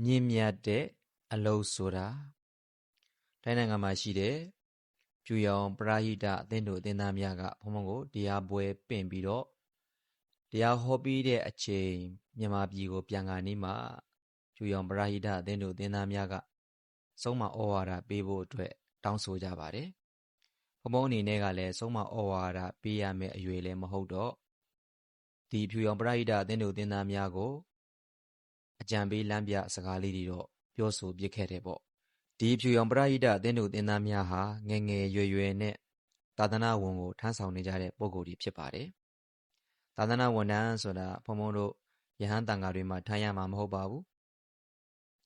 မြင့်မြတ်တဲ့အလုပ်ဆိုတာတိုင်းနိုင်ငံမှာရှိတဲ့ဖြူရောင်ပရာဟိတအသင်းတို့အသင်းသားများကဘုံဘုံကိုတရားပွဲပင့်ပြီးတော့တရားဟောပြီးတဲ့အချိန်မြန်မာပြည်ကို ပြန်ကာနေမှဖြူရောင်ပရာဟိတအသင်းတို့အသင်းသားများကဆုံးမဩဝါဒပေးဖို့အတွက်တောင်းဆိုကြပါတယ်ဘုံဘုံအနေနဲ့ကလည်းဆုံးမဩဝါဒပေးရမယ့်အရွယ်လည်းမဟုတ်တော့ဒီဖြူရောင်ပရာဟိတအသင်းတို့အသင်းသားများကို အကြံပေးလမ်းပြစကားလေးတွေတော့ပြောဆိုပြခဲ့တယ်ပေါ့ဒီဖြူရောင်ပရဟိတအသင်းတို့အသင်းသားများဟာငယ်ငယ်ရွယ်ရွယ်နဲ့သာသနာဝန်ကိုထမ်းဆောင်နေကြတဲ့ပုံကိုယ်တွေဖြစ်ပါတယ်သာသနာဝန်ထမ်းဆိုတာဘုံဘုံတို့ယဟန်တန်ဃာတွေမှာထမ်းရမှာမဟုတ်ပါဘူး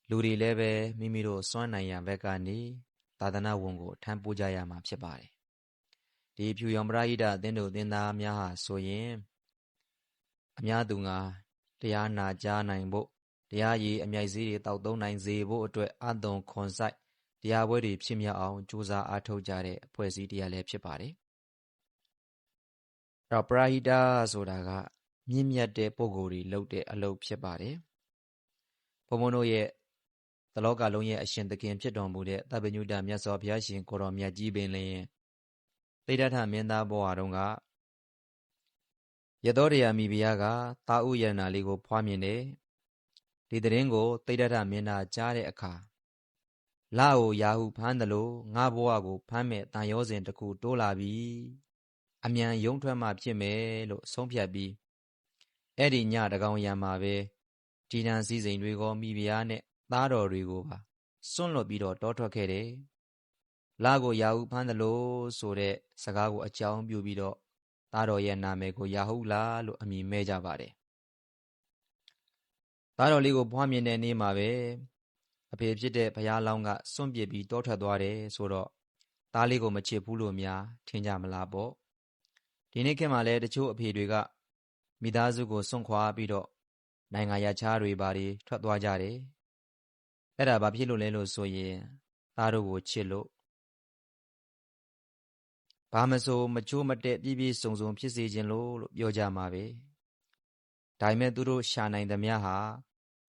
လူတွေလည်းပဲမိမိတို့စွမ်းနိုင်ရန်ဘက်ကနေသာသနာဝန်ကိုထမ်းပိုးကြရမှာဖြစ်ပါတယ်ဒီဖြူရောင်ပရဟိတအသင်းတို့အသင်းသားများဟာဆိုရင်အများသူငါတရားနာကြားနိုင်ဖို့ တရားရည်အမြိုက်ဈေးတွေတောက်သုံးနိုင်စေဖို့အတွက်အသွင်ခွန်ဆိုင်တရားပွဲတွေဖြစ်မြောက်အောင်ကြိုးစားအားထုတ်ကြတဲ့အဖွဲ့အစည်းတရားလည်းဖြစ်ပါတယ်။အဲ့တော့ပရာဟိတဆိုတာကမြင့်မြတ်တဲ့ပုံကိုယ်တွေလုပ်တဲ့အလုပ်ဖြစ်ပါတယ်။ဘုံဘုံတို့ရဲ့တလောကလုံးရဲ့အရှင်သခင်ဖြစ်တော်မူတဲ့သဗ္ဗညုတမြတ်စွာဘုရားရှင်ကိုတော်မြတ်ကြီးပင်လျင်တိဋ္ဌထမင်းသားဘဝတုန်းကရသောတရားမိဖုရားကတာဥယရနာလေးကိုဖွားမြင်တယ် ဒီသတင်းကိုသိဒ္ဓထမင်းသားကြားတဲ့အခါလကိုရာဟုဖမ်းသလိုငါဘဝကိုဖမ်းမဲ့တန်ရောစဉ်တစ်ခုတိုးလာပြီအမြန်ယုံထွက်မှဖြစ်မယ်လို့ဆုံးဖြတ်ပြီးအဲ့ဒီညတကောင်ရံမှာပဲဒီနံစည်းစိမ်တွေကိုမိဖုရားနဲ့သားတော်တွေကိုပါစွန့်လွတ်ပြီးတော့တောထွက်ခဲ့တယ်လကိုရာဟုဖမ်းသလိုဆိုတဲ့စကားကိုအကြောင်းပြုပြီးတော့သားတော်ရဲ့နာမည်ကိုရာဟုလာလို့အမည်မဲကြပါတယ် သားတော်လေးကိုဖွားမြင်တဲ့နေ့မှာပဲအဖေဖြစ်တဲ့ဘုရားလောင်းကစွန့်ပစ်ပြီးတောထွက်သွားတယ်ဆိုတော့သားလေးကိုမချစ်ဘူးလို့များထင်ကြမလားပေါ့ဒီနေ့ခေတ်မှာလည်းတချို့အဖေတွေကမိသားစုကိုစွန့်ခွာပြီးတော့နိုင်ငံရခြားတွေပါတွေထွက်သွားကြတယ်အဲ့ဒါဘာဖြစ်လို့လဲလို့ဆိုရင်သားတို့ကိုချစ်လို့ဘာမဆိုမချိုးမတက်ပြည့်ပြည့်စုံစုံဖြစ်စေခြင်းလို့လို့ပြောကြမှာပဲ ဒါပေမဲ့သူတို့ရှာနိုင်သမျှဟာ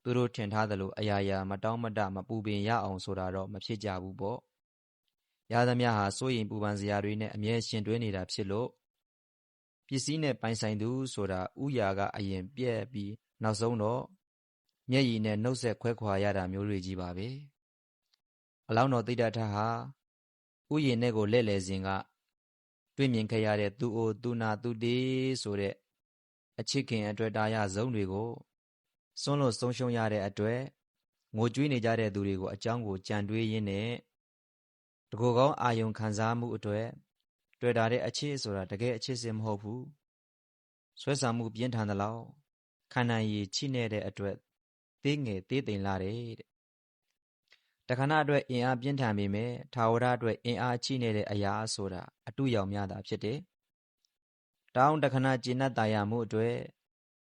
သူတို့ထင်ထားသလိုအရာရာမတောင်းမတမပူပင်ရအောင်ဆိုတာတော့မဖြစ်ကြဘူးပေါ့ရသမျှဟာစိုးရင်ပူပန်စရာတွေနဲ့အမြဲရှင်တွဲနေတာဖြစ်လို့ပစ္စည်းနဲ့ပိုင်ဆိုင်သူဆိုတာဥယာကအရင်ပြက်ပြီးနောက်ဆုံးတော့မျက်ရည်နဲ့နှုတ်ဆက်ခွဲခွာရတာမျိုးတွေကြီးပါပဲအလောင်းတော်တိတ်တထဟာဥယျာဉ်နဲ့ကိုလက်လဲစဉ်က တွေ့မြင်ခဲ့ရတဲ့သူအိုသူနာသူတေးဆိုတဲ့ အချစ်ခင်အတွက်တာရဆုံးတွေကိုစွန့်လွတ်ဆုံးရှုံးရတဲ့အတွက်ငိုကြွေးနေကြတဲ့သူတွေကိုအကြောင်းကိုကြံတွေးရင်းနဲ့တကူကောင်းအာယုံခံစားမှုအတွက်တွေ့တာတဲ့အချစ်ဆိုတာတကယ်အချစ်စင်မဟုတ်ဘူးဆွဲဆောင်မှုပြင်းထန်သလောက်ခန္ဓာရည်ချိနေတဲ့အတွက်သေးငယ်သေးသိမ်လာတယ်တဲ့တခဏအတွက်အင်အားပြင်းထန်ပေမဲ့ထာဝရအတွက်အင်အားချိနေတဲ့အရာဆိုတာအတူရောင်များတာဖြစ်တယ် တောင်းတခဏကျဉ်တ်တာရမှုအတွက်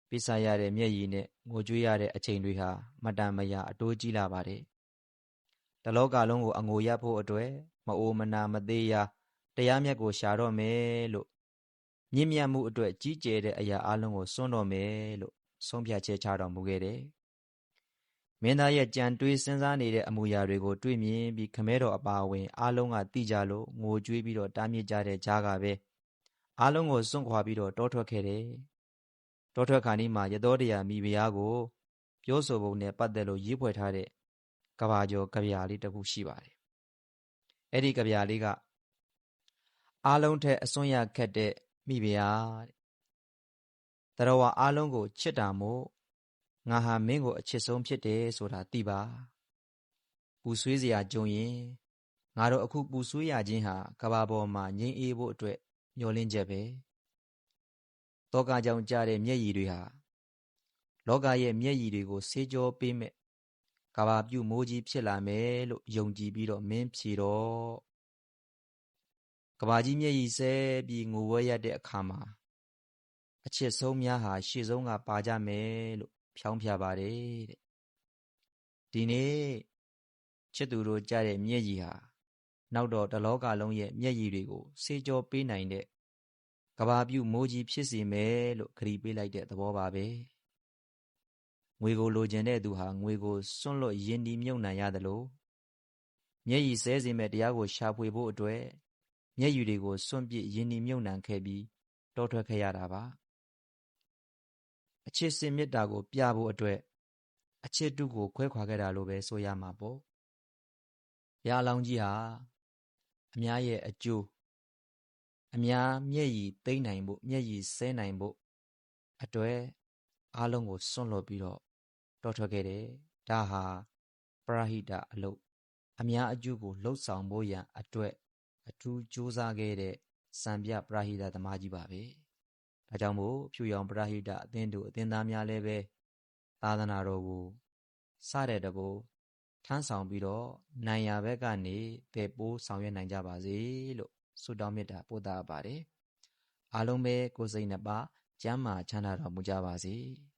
ပိစာရတဲ့မျက်ရည်နဲ့ငိုကြွေးရတဲ့အချိန်တွေဟာမတန်မရာအတိုးကြီးလာပါတယ်။တလောကလုံးကိုအငိုရဖို့အတွက်မအိုမနာမသေးရတရားမြတ်ကိုရှာတော့မယ်လို့မြင့်မြတ်မှုအတွက်ကြီးကျယ်တဲ့အရာအလုံးကိုစွန့်တော့မယ်လို့ဆုံးဖြတ်ချက်ချတော်မူခဲ့တယ်။မင်းသားရဲ့ကြံတွေးစဉ်းစားနေတဲ့အမူအရာတွေကိုတွေးမြင်ပြီးခမဲတော်အပါဝင်အလုံးကတိကြလို့ငိုကြွေးပြီးတော့တားမြစ်ကြတဲ့ကြားကပဲ အားလုံးကိုစွန့်ခွာပြီးတော့တောထွက်ခဲ့တယ်။တောထွက်ခါနီးမှာရသောတရားမိဖုရားကို ပြောဆိုပုံနဲ့ပတ်သက်လို့ရေးဖွဲ့ထားတဲ့ကဘာကျော်ကဗျာလေးတစ်ခုရှိပါတယ်။အဲ့ဒီကဗျာလေးကအားလုံးထက်အစွန်းရခက်တဲ့မိဖုရားတဲ့။တရဝအားလုံးကိုချစ်တာမို့ငါဟာမင်းကိုအချစ်ဆုံးဖြစ်တယ်ဆိုတာသိပါ။ပူဆွေးစရာကြုံရင်ငါတို့အခုပူဆွေးရခြင်းဟာကဘာပေါ်မှာငြိမ်းအေးဖို့အတွက် မျောလင့်ချက်ပဲတောကကြောင့်ကြတဲ့မျက်ရည်တွေဟာလောကရဲ့မျက်ရည်တွေကိုဆေးကြောပေးမဲ့ကဘာပြုမိုးကြီးဖြစ်လာမယ်လို့ယုံကြည်ပြီးတော့မင်းဖြေတော့ကဘာကြီးမျက်ရည်ဆဲပြီးငိုဝဲရတဲ့အခါမှာအချစ်ဆုံးများဟာရှေ့ဆုံးကပါကြမယ်လို့ဖြောင်းပြပါတယ်တဲ့ဒီနေ့ချစ်သူတို့ကြတဲ့မျက်ရည်ဟာ နောက်တော့တလောကလုံးရဲ့မျက်ရည်တွေကိုဆေးကြောပေးနိုင်တဲ့ကဘာပြုမိုးကြီးဖြစ်စေမယ်လို့ခရီးပေးလိုက်တဲ့သဘောပါပဲငွေကိုလိုချင်တဲ့သူဟာငွေကိုစွန့်လွတ်ယဉ်ဒီမြုပ်နှံရသလိုမျက်ရည်စဲစေမဲ့တရားကိုရှာဖွေဖို့အတွက်မျက်ရည်တွေကိုစွန့်ပစ်ယဉ်ဒီမြုပ်နှံခဲ့ပြီးတောထွက်ခဲ့ရတာပါအချစ်စင်မေတ္တာကို ပြဖို့အတွက်အချစ်တုကိုခွဲခွာခဲ့တာလို့ပဲဆိုရမှာပေါ့ဘုရားလောင်းကြီးဟာ အများရဲ့အကျိုးအများမျက်ရည်သိမ့်နိုင်ဖို့မျက်ရည်ဆဲနိုင်ဖို့အတွက်အားလုံးကိုစွန့်လွတ်ပြီးတော့တောထွက်ခဲ့တယ်ဒါဟာပရဟိတအလုပ်အများအကျိုးကိုလှုပ်ဆောင်ဖို့ရန်အတွက်အထူးကြိုးစားခဲ့တဲ့စံပြပရဟိတသမားကြီးပါပဲဒါကြောင့်မို့ဖြူရောင်ပရဟိတအသင်းတို့အသင်းသားများလည်းပဲသာသနာတော်ကိုစတဲ့တဘော ထမ်းဆောင်ပြီးတော့နိုင်ရဘက်ကနေပေပိုးဆောင်ရွက်နိုင်ကြပါစေလို့ဆုတောင်းမေတ္တာပို့သပါတယ်အားလုံးပဲကိုယ်စိတ်နှပါကျမ်းမာချမ်းသာတော်မူကြပါစေ။